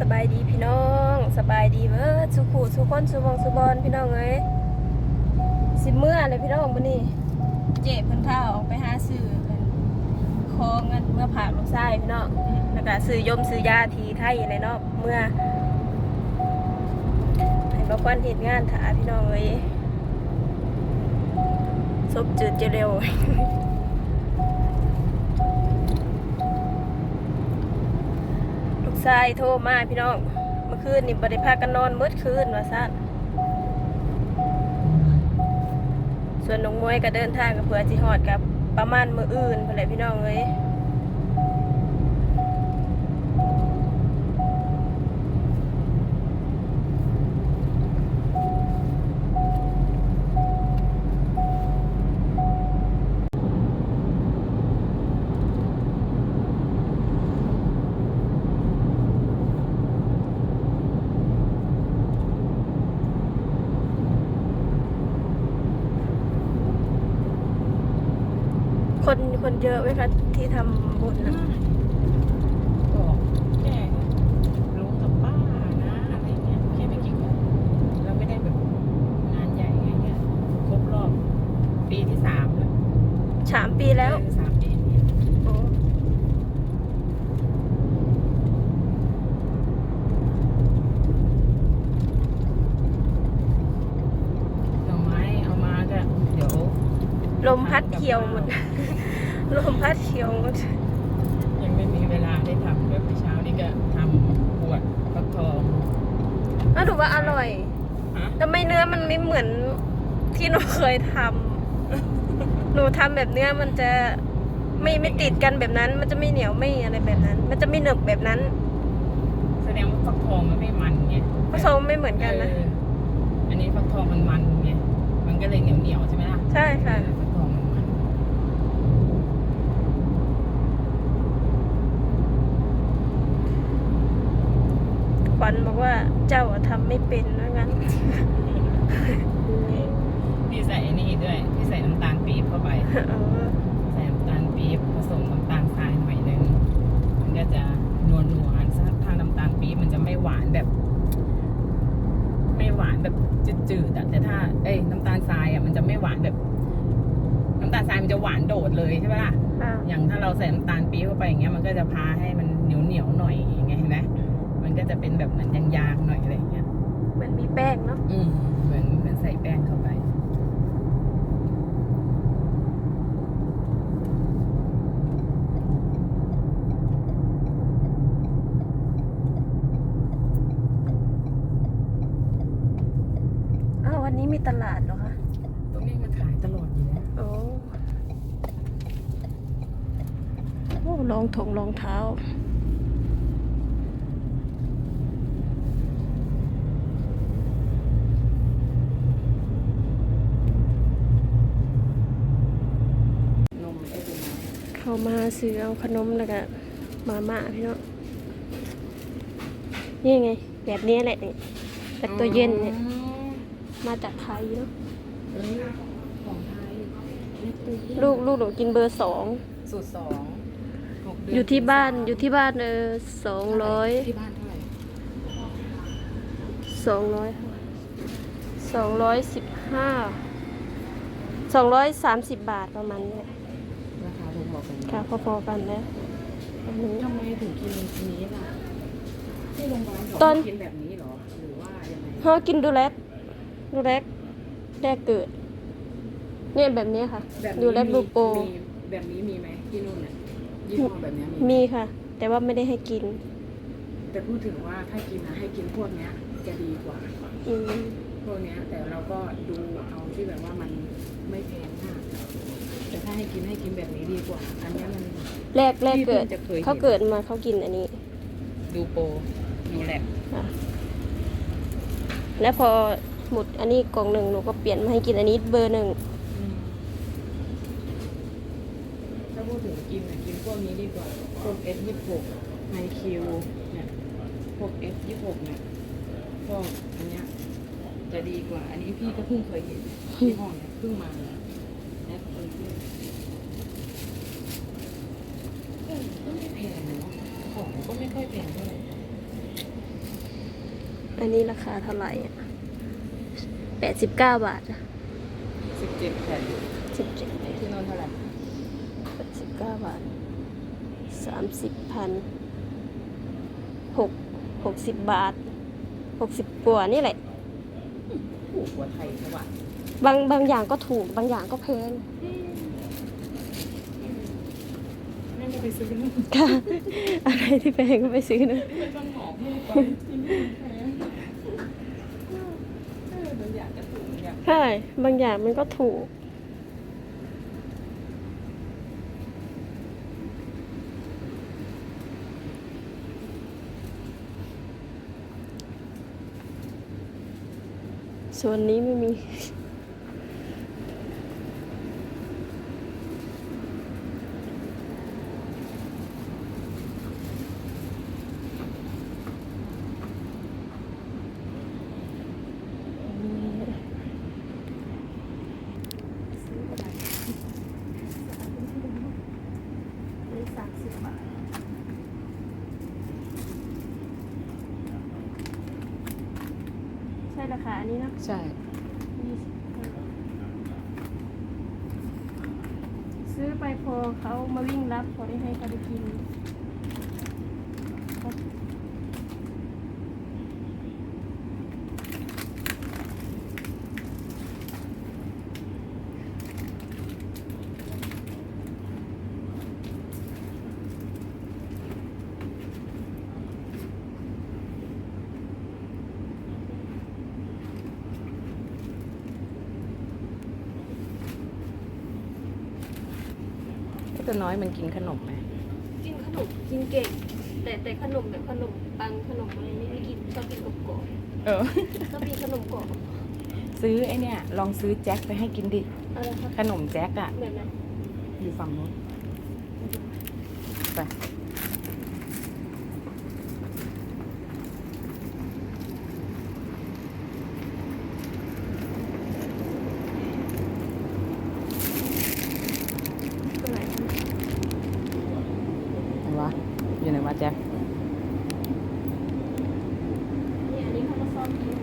สบายดีพี่น้องสบายดีเบิดสุขุสุคนสุบองสุบอลพี่น้องเอ้ยสิเมื่อเลยพี่น้องบันนี้เจ็บเพิ่นพาออกไปหาซื้อเพิ่นคอเงินเมื่อผ่าลูกชายพี่น้องแล้วก็ซื้อยมซื้อยาทีไทยในเนาะเมื่อให้บ่ควันเฮ็ดงานถาพี่น้องเอ้ยซบจืดจะเร็ว ชายโทรมาพี่น้อง เมื่อคืนนี่บริพากันนอนมืดคืนว่าสั้นส่วนน้องมวยก็เดินทางกับเพื่อจิฮอดกับประมาณมืออื่นเพื่อนแหละพี่น้องเลย คนคนเยอะไหมคะที่ทำบุญนะ ก็แค่ลุงกับป้านะอะไรเงี้ยแค่ไม่กี่คนเราไม่ได้แบบงานใหญ่ไงเงี้ยครบรอบปีที่สามแล้ว สามปีแล้ว เออสามปีเนี่ย โอ้ หน่อไม้เอามาก็เดี๋ยว ลมพัดเขียวหมด ลมพัดเขียวหมดยังไม่มีเวลาได้ทำแบบเมื่อเช้านี่ก็ทำบวดฟักทองอ้าวถือว่าอร่อยฮะแต่ไม่เนื้อมันไม่เหมือนที่หนูเคยทำหนูทำแบบเนื้อมันจะไม่ไม่ติดกันแบบนั้น มันจะไม่เหนียวไม่อะไรแบบนั้น มันจะไม่หนึบแบบนั้นแสดงว่าฟักทองมันไม่มันไงผสมไม่เหมือนกันนะ เอออันนี้ฟักทองมันมันไงมันก็เลยเหนียวเหนียวๆใช่ไหมล่ะใช่ค่ะเออฟักทองมันมัน ข วัญบอกว่าเจ้าอะทำไม่เป็นว่างั้น พี่ใส่ไอ้นี่ด้วยพี่ใส่น้ำตาลปี๊บเข้าไปเออใส่น้ำตาลปี๊บผสมน้ำตาลทรายหน่อยนึงมันก็จะนัวนัวๆถ้าน้ำตาลปี๊บมันจะไม่หวานแบบ ไม่หวานแบบจืดๆอะแต่ถ้า เอ้ยน้ำตาลทรายอะมันจะไม่หวานแบบ น้ำตาลทรายมันจะหวานโดดเลยใช่ไหมล่ะอ่าอย่างถ้าเราใส่น้ำตาลปี๊บเข้าไปอย่างเงี้ยมันก็จะพาให้มันเหนียวเหนียวๆหน่อยอย่างเงี้ยเห็นไหมมัน ก็จะเป็นแบบเหมือนยางๆหน่อยอะไรอย่างเงี้ย เหมือนมีแป้งเนาะอืมเหมือนเหมือนใส่แป้งเข้าไป อ้าววันนี้มีตลาดเหรอคะ ตรงนี้มันขายตลอดอยู่แล้วโอ้โอ้รองถงรองเท้า นมไอ้ตัวนั้น เข้า มาซื้อเอาขนมแล้วก็มาม่าพี่เนาะนี่ไง แบบนี้แหละนี่แบบตัวเย็นเนี่ย มาจากไทยเนาะเออของไทยนี่ตัวเย็นลูกลูกหนูกินเบอร์สองสูตรสองหกเดืนอยู่ที่บ้านอยู่ที่บ้านเออสองร้อยที่บ้านเท่าไหร่สองร้อยสองร้อยสิบห้าสองร้อยสามสิบบาทประมาณนี้แหละราคาถู กบอกกันค่ะพอๆกันแล้วอันนี้ทำไมถึงกินอันนี้ล่ะที่โรงพยาบาลบอกตอนให้กินแบบนี้เหรอหรือว่ายังไงเขากินดูแลกดูแลกแรกเกิด เนี่ยแบบนี้ค่ะ แบบดูนี้แลกดูโปรมีแบบนี้มีไหมที่นู่นเนี่ยยี่ห้อแบบเนี้ยมีมีค่ะ แต่ว่าไม่ได้ให้กินแต่พูดถึงว่าถ้ากินนะให้กินพวกเนี้ยจะดีกว่า อืม พวกเนี้ยแต่เราก็ดูเอาที่แบบว่ามันไม่แพงมากแต่ ถ้าให้กินให้กินแบบนี้ดีกว่า อันเนี้ยมัน แรกแรกเกิดพี่เพิ่งจะเคยเห็น เขาเกิดมาเขากินอันนี้ดูโปรดูแลบค่ะแล้วพอหมดอันนี้กล่องหนึ่งหนูก็เปลี่ยนมาให้กินอันนี้เบอร์หนึ่งถ้าพูดถึงกินนะกินพวกนี้ดีกว่า พวกเอสยี่หกไฮคิวเนี่ยพวกเอสยี่หกเนี่ยพวกอันเนี้ยจะดีกว่า อันนี้พี่ก็เพิ่งเคยเห็นที่ห้องเนี่ยเพิ่งมาเลยและเออเออก็ ไม่แพงเนาะของก็ไม่ค่อยแพงเท่าไหร่อันนี้ราคาเท่าไหร่แปดสิบเก้าบาทสิบเจ็ดแผ่นสิบเจ็ดที่นนท์เท่าไหร่แปดสิบเก้าบาทสามสิบพันหกหกสิบบาทหกสิบกว่านี่แหละถูกกว่าไทยใช่ปะบางบางอย่างก็ถูกบางอย่างก็แพง ไม่ได้ไปซื้อนี่ค่ะ อะไรที่แพงก็ไปซื้อนะไม่ต้องหอมให้ไปที่นี่แพงเออบางอย่างก็ถูกอย่างใช่บางอย่างมันก็ถูก ส่วนนี้ไม่มี นี่สามสิบบาท ใช่ราคาอันนี้เนอะใช่ยี่สิบห้าซื้อไปพอเขามาวิ่งรับพอได้ให้เขาได้กิน ตัวน้อยมันกินขนมไหมกินขนมกินเก่ง แต่แต่ขนมแบบขนมปังขนมอะไรนี่ไม่กินชอบกินอบกรอบเออ ชอบกินขนมกรอบซื้อไอ้เนี่ย ลองซื้อแจ็คไปให้กินดิ อะไรคะขนมแจ็คอะแบบไหนอยู่ฝั่งนู้นไป ตัวไหนคะ ไหนวะ อยู่ไหนวะแจ็ค นี่อันนี้เขาก็ชอบกิน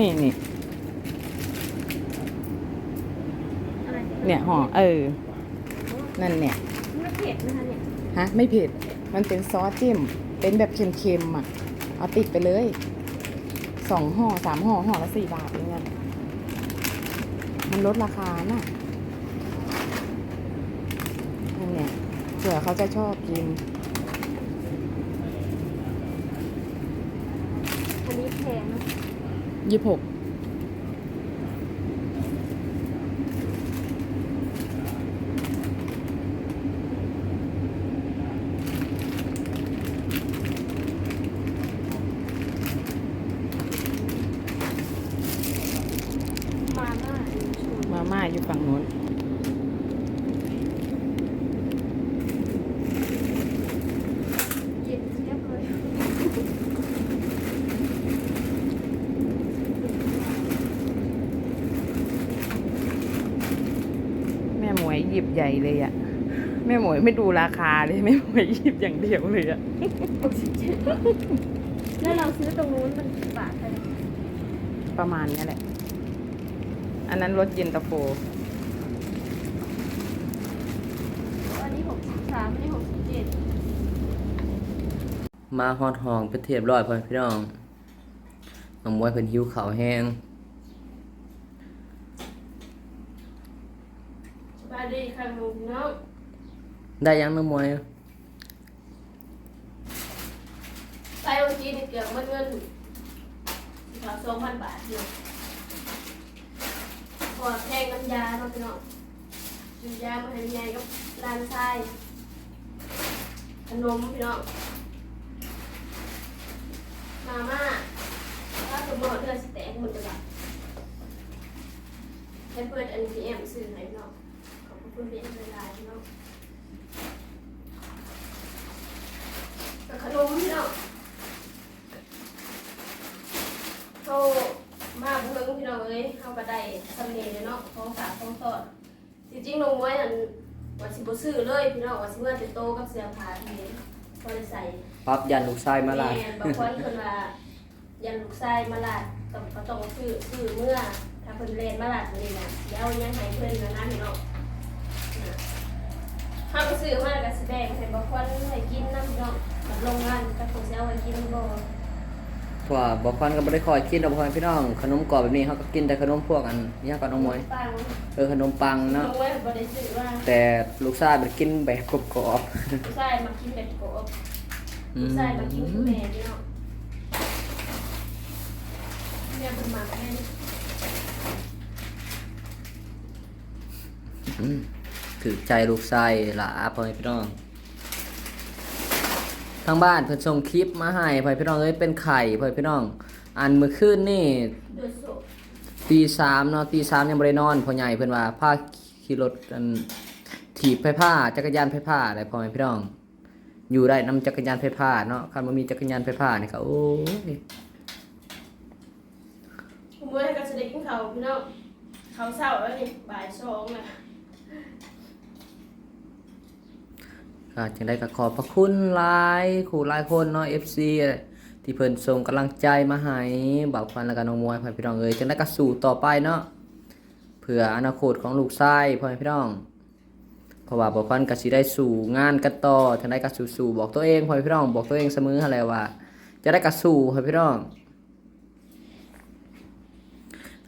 นี่นี่อะไรเนี่ยห่อเออ นั่นเนี่ยไม่เผ็ดนะคะเนี่ยฮะไม่เผ็ด มันเป็นซอสจิ้ม เป็นแบบเค็มๆอะ เอาติดไปเลย สองห่อสามห่อห่อละสี่บาทเองอะมันลดราคาน่ะนั่นเนี่ยเผื่อเขาจะชอบกิน อันนี้แพงนะ ยี่หกมาม่าอันนี้ชวนมาม่าอยู่ฝั่งนู้น เย็นเจี๊ยบเลย แม่หม วยหยิบใหญ่เลยอะแม่หมวยไม่ดูราคาเลยแม่หมวยหยิบอย่างเดียวเลยอะหกสิบเจ็ดแล้วเราซื้อตรงนู้นมันกี่บาทคะเนี่ยประมาณเนี้ยแหละ อันนั้นรสเย็นตาโฟอันนี้หกสิบสามอันนี้หกสิบเจ็ดมาฮอดห้องไปเทียบร้อยพ่อพี่น้องน้องมวยเพิ่นหิวข้าวแห้ง ส บายดีค่ะลุงเนาะได้ยังน้องมวยไปวันจีนี่เกือบหมดเงินสองสองพันบาทเดียวพอแพงน้ำยาเนาะพี่น้องน้ำยามาให้ยายกับร้านทรายขนมพี่น้องมาม่าถ้าสมมติเดือนสแต็กหมดเลยแบบให้เปิดอันพีเอ็มซื้อให้พี่น้องขอบ คุณพีเอ็มหลายๆพี่น้องแต่ขนมพี่น้องเขามาเพิ่งพี่น้องเอ้ยเขาก็ได้สำเนียงเลยเนาะของฝากของสอดจริงๆลงไว้นั่นว่าสิบ่ซื้อเลยพี่น้องว่าสิเมื่อจะโตกับเสื้อผ้าที่พอได้ใส่ปั๊บยันลูกชายมาลาดแม่บางคนเพิ่นว่ายันลูกชายมาลาดต้องก็ต้องซื้อซื้อเมื่อถ้าเพิ่นเรียนมาลาดนี่นะสิเอาหยังให้เพิ่นนะนะพี่น้องนะ ถ้าไปซื้อมาแล้วก็สิแบ่งให้บางคนให้กินนํพี่น้องกับโรงงานก็คงสิเอาไว้กินบ่เพราะว่าบอกควันก็บ่ได้คอยกินดอกพ่อแม่พี่น้อง ขนมกรอบแบบนี้เขาก็กินแต่ขนมพวกอันนี้กับน้องมวยปังเออขนมปังน้อเนาะงเว้ยบ่ได้ซื้อว่าแต่ลูกชายมันกินแบบกรอบผู้ชายมากินแบบโกบๆอืผู้มชายมากินคือแม่พี่น้องแม่เพิ่นมาแม่นี่อืม ถือใจลูกชายหลาพ่อแม่พี่น้อง ทางบ้านเพิ่นส่งคลิปมาให้พ่อพี่น้องเอ้ยเป็นไข่พ่อพี่น้อง อันเมื่อคืนนี่ตีสามเนาะตีสามยังบ่ได้นอนพ่อใหญ่เพิ่นว่าพาขี่รถอันถีบไฟฟ้าจักรยานไฟฟ้าอะไรพ่อแม่พี่น้อง อยู่ได้นํจักรยานไฟฟ้าเนาะคันบ่มีจักรยานไฟฟ้านี่ก็โอ้ยผมเว้ก็จะได้กินข้าวพี่น้องข้าวเช้าแล้วนี่บ่ายสองน่ ก็จังได้ก็ขอบพระคุณหลายคู่หลายคนเนาะ FC ที่เพิ่นส่งกำลังใจมาให้บ่าวควันแล้วก็น้องมวยพ่อพี่น้องเอ้ยจังได้ก็สู้ต่อไปเนาะเพื่ออนาคตของลูกชายพ่อพี่น้องเพราะว่าบ่าวควันก็สิได้สู่งานกันต่อจังได้ก็สู้ๆบอกตัวเองพ่อพี่น้องบอกตัวเองเสมอหั่นแหละว่าจะได้ก็สู้พ่อพี่น้อง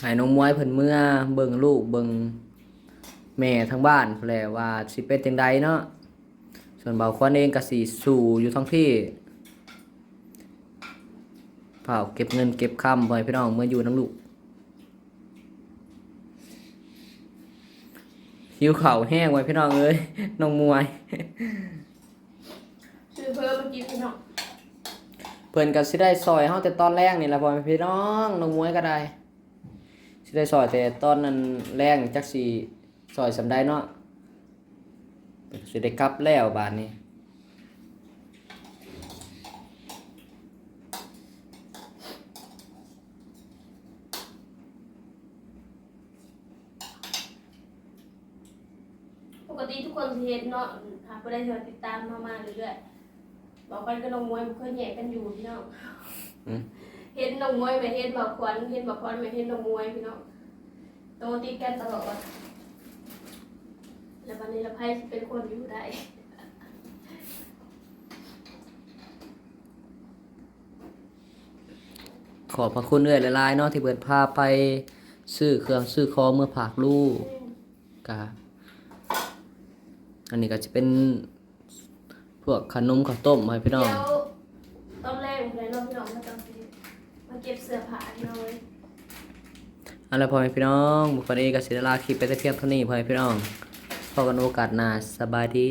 ให้น้องมวยเพิ่นเมื่อเบิ่งลูกเบิ่งแม่ทั้งบ้านแหลว่าสิเป็นจังใดเนาะ ส่วนเบาควันเองก็สีสู่อยู่ท้องที่เผาเก็บเงินเก็บคำบ่ให้พี่น้องเมื่ออยู่น้ำลูกหิวเข่าวแห้งไว้พี่น้องเอ้ยน้องมวยซื้อเพิ่มเมื่อกี้พี่น้องเพิ่นก็สิได้ซอยเฮาแต่ตอนแรกนี่ล่ะพ่อแม่พี่น้องน้องมวยก็ได้สิได้ซอยแต่ตอนนั้นแรงจักสิซอยสำได้เนาะ สิได้กลับแล้วบาดนี้ปกติทุกคนสิเห็นเนาะหากบ่ได้ที่ว่าติดตามมามาเรื่อยๆบอกกันก็น้องมวยมันเคยแยกกันอยู่พี่น้องอืมเห็นน้องมวยไม่เห็นบอกควันเห็นบอกควันไม่เห็นน้องมวยพี่น้องโตติดกันตลอด แล้ววันนี้เราไพ่เป็นคนอยู่ได้ขอบพระคุณเอื้อยหลายๆเนาะที่เปิดพาไปซื้อเครื่องซื้อของเมื่อผากลูกกะอันนี้ก็จะเป็นพวกขนมข้าวต้มให้พี่น้องเดี๋ยวตอนแรกผมเลยน้องพี่น้องมาจังสิมาเก็บเสื้อผ้าพี่น้องเลยเอาละพ่อแม่พี่น้องบุคคลเอกกสิได้ลาคลิปไปแต่เพียงเท่านี้พ่อแม่พี่น้อง พบกันโอกาสหน้าสบายดี